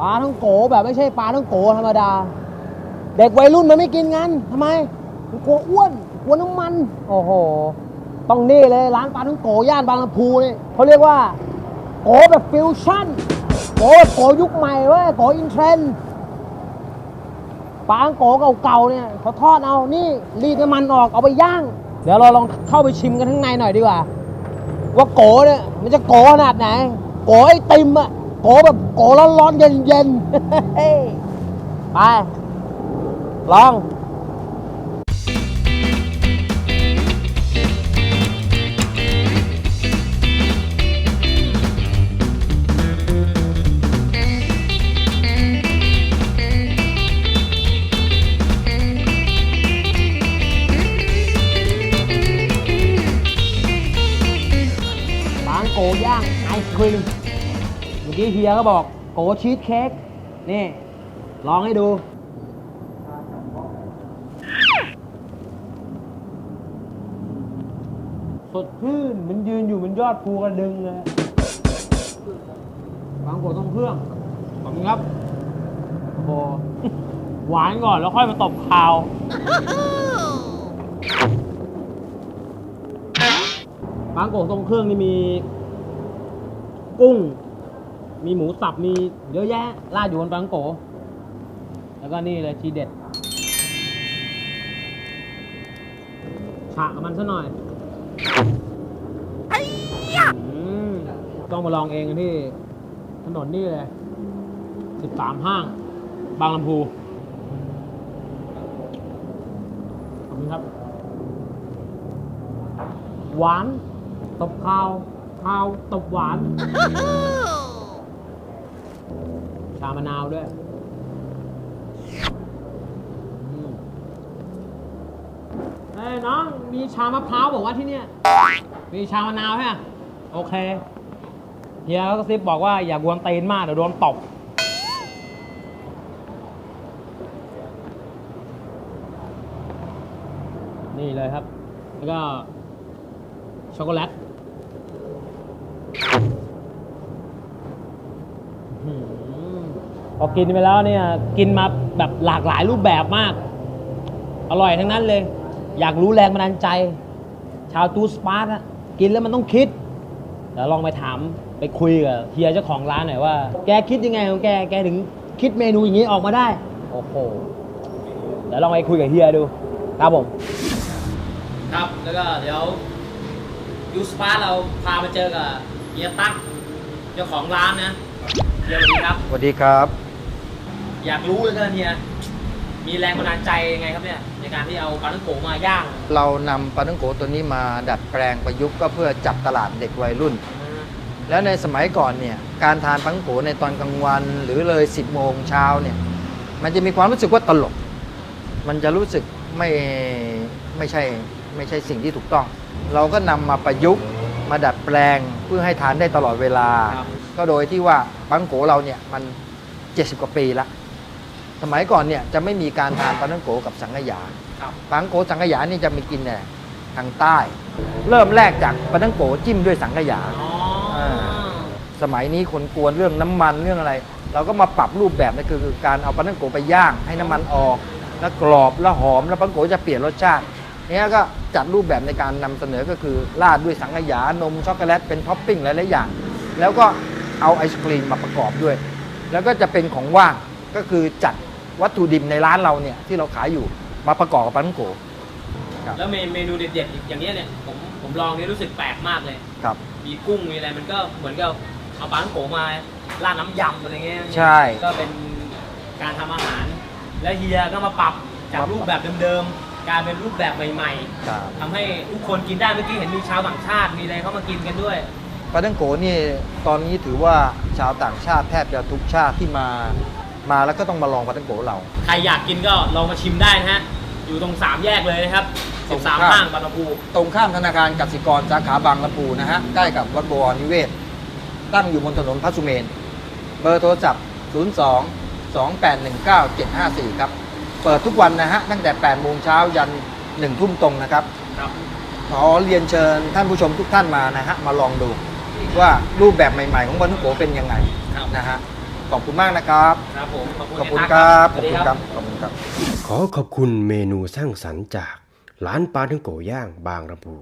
ปลาท่องโกแบบไม่ใช่ปลาต้องโกธรรมดา เด็กวัยรุ่นมันไม่กินกันทำไมมันกลัวอ้วนกลัวน้ำมัน โอ้โห ต้องนี่เลยร้านปลาต้องโกย่านบางลำพูนี่เขาเรียกว่าโกแบบฟิวชั่นโกแบบโกยุคใหม่เว้ยโกอินเทรนด์ปลาต้องโกเก่าๆเนี่ยเขาทอดเอานี่รีดน้ำมันออกเอาไปย่าง เดี๋ยวเราลองเข้าไปชิมกันข้างในหน่อยดีกว่า ว่าโกเนี่ยมันจะโกขนาดไหนโกไอติมอะ โกแบบโกร้อนๆเย็นๆไป ลองบางโกย่างไอศครีม อกี้เฮียเขาบอก โกชีสเค้กนี่ ลองให้ดู สดชื่นมันยืนอยู่บนยอดภูกระดึงเลยบางโกต้องเครื่อง ขอบคุณครับโอ้หวานก่อนแล้วค่อยมาตบคาว บางโกทรงเครื่องนี่มี กุ้ง มีหมูสับมีเยอะแยะราดอยู่บนบางโก แล้วก็นี่เลยทีเด็ดฉะกับมันซะหน่อยอืมต้องมาลองเองกันที่ถนนนี่เลยสิบสามห้าง บางลำพู ขอบคุณครับ หวาน ตบข้าว ข้าว ตบหวานชามะนาวด้วยเฮ้ยน้อง มีชามะพร้าวบอกว่าที่เนี่ย มีชามะนาวใช่ไหมโอเค เฮียก็กระซิบบอกว่าอย่ากวนตีนมากเดี๋ยวโดนตบนี่เลยครับ แล้วก็ช็อกโกแลต พอกินไปแล้วเนี่ยกินมาแบบหลากหลายรูปแบบมาก อร่อยทั้งนั้นเลย อยากรู้แรงบันดาลใจ ชาวตูสปาร์ตอะกินแล้วมันต้องคิดเดี๋ยวลองไปถามไปคุยกับเฮียเจ้าของร้านหน่อยว่า แกคิดยังไงของแกแกถึงคิดเมนูอย่างนี้ออกมาได้ โอ้โหเดี๋ยวลองไปคุยกับเฮียดู ครับผม ครับแล้วก็เดี๋ยวยูสปาร์เราพามาเจอกับเฮียตั้งเจ้าของร้านนะ เฮียสวัสดีครับ สวัสดีครับ อยากรู้เลยเกินเฮียมีแรงบันดาลใจยังไงครับเนี่ยในการที่เอาปลาท่องโกมาย่าง เรานำปลาท่องโกตัวนี้มาดัดแปลงประยุกต์ก็เพื่อจับตลาดเด็กวัยรุ่น แล้วในสมัยก่อนเนี่ยการทานปลาท่องโกในตอนกลางวัน หรือเลย 10โมงเช้าเนี่ยมันจะมีความรู้สึกว่าตลก มันจะรู้สึกไม่ไม่ใช่ไม่ใช่สิ่งที่ถูกต้อง เราก็นำมาประยุกต์มาดัดแปลงเพื่อให้ทานได้ตลอดเวลาครับ ก็โดยที่ว่าปลาท่องโกเราเนี่ยมัน 70 กว่าปีละสมัยก่อนเนี่ยจะไม่มีการทานปลาท่องโกกับสังขยาครับปลาท่องโกสังขยานี่จะมีกินแต่ทางใต้ เริ่มแรกจากปลาท่องโกจิ้มด้วยสังขยาอ๋อสมัยนี้คนกวนเรื่องน้ำมันเรื่องอะไร เราก็มาปรับรูปแบบนั่นคือคือการเอาปลาท่องโกไปย่าง ให้น้ำมันออก แล้วกรอบแล้วหอมแล้วปลาท่องโกจะเปลี่ยนรสชาติเนี่ยก็จัดรูปแบบในการนำเสนอก็คือราดด้วยสังขยานมช็อกโกแลตเป็นท็อปปิ้งหลายๆอย่าง แล้วก็ เอาไอศครีมมาประกอบด้วย แล้วก็จะเป็นของว่างก็คือจัดวัตถุดิบในร้านเราเนี่ยที่เราขายอยู่มาประกอบกับปลาท่องโกแล้วเมเมนูเด็ดๆอย่างเนี้ยเนี่ยผมผมลองนี่รู้สึกแปลกมากเลย ครับ มีกุ้งมีอะไรมันก็เหมือนกับเอาปลาท่องโกมาราดน้ำยำอะไรเงี้ยใช่ก็เป็นการทำอาหาร และเฮียก็มาปรับจากรูปแบบเดิมๆกลายเป็นรูปแบบใหม่ ครับ ๆทำให้ทุกคนกินได้เมื่อกี้เห็นมีชาวต่างชาติมีอะไรเข้ามากินกันด้วย ปลาท่องโกนี่ตอนนี้ถือว่าชาวต่างชาติแทบจะทุกชาติที่มามาแล้วก็ต้องมาลองปลาท่องโกเรา ใครอยากกินก็ลองมาชิมได้นะฮะ อยู่ตรงสามแยกเลยนะครับ ตรง13ข้ามห้างบางลำพูตรงข้ามธนาคารกสิกรสาขาบางลำพูนะฮะ ใกล้กับวัดบวรนิเวศ ตั้งอยู่บนถนนพระสุเมน เบอร์โทรศัพท์ 02 2819 754 ครับ เปิดทุกวันนะฮะ ตั้งแต่ 8 โมงเช้ายัน 1 ทุ่มตรงนะครับ ครับ ขอเรียนเชิญท่านผู้ชมทุกท่านมานะฮะ มาลองดู ว่ารูปแบบใหม่ ๆ ของปลาท่องโกเป็นยังไงครับนะฮะขอบคุณมากนะครับ ครับผมขอบคุณขอบคุณเฮียคตั๊รับสขอบวัสดีคุณครับขอบคุณครับ ขอขอบคุณเมนูสร้างสรรค์จากร้านปลาทังโกย่างบางลำพู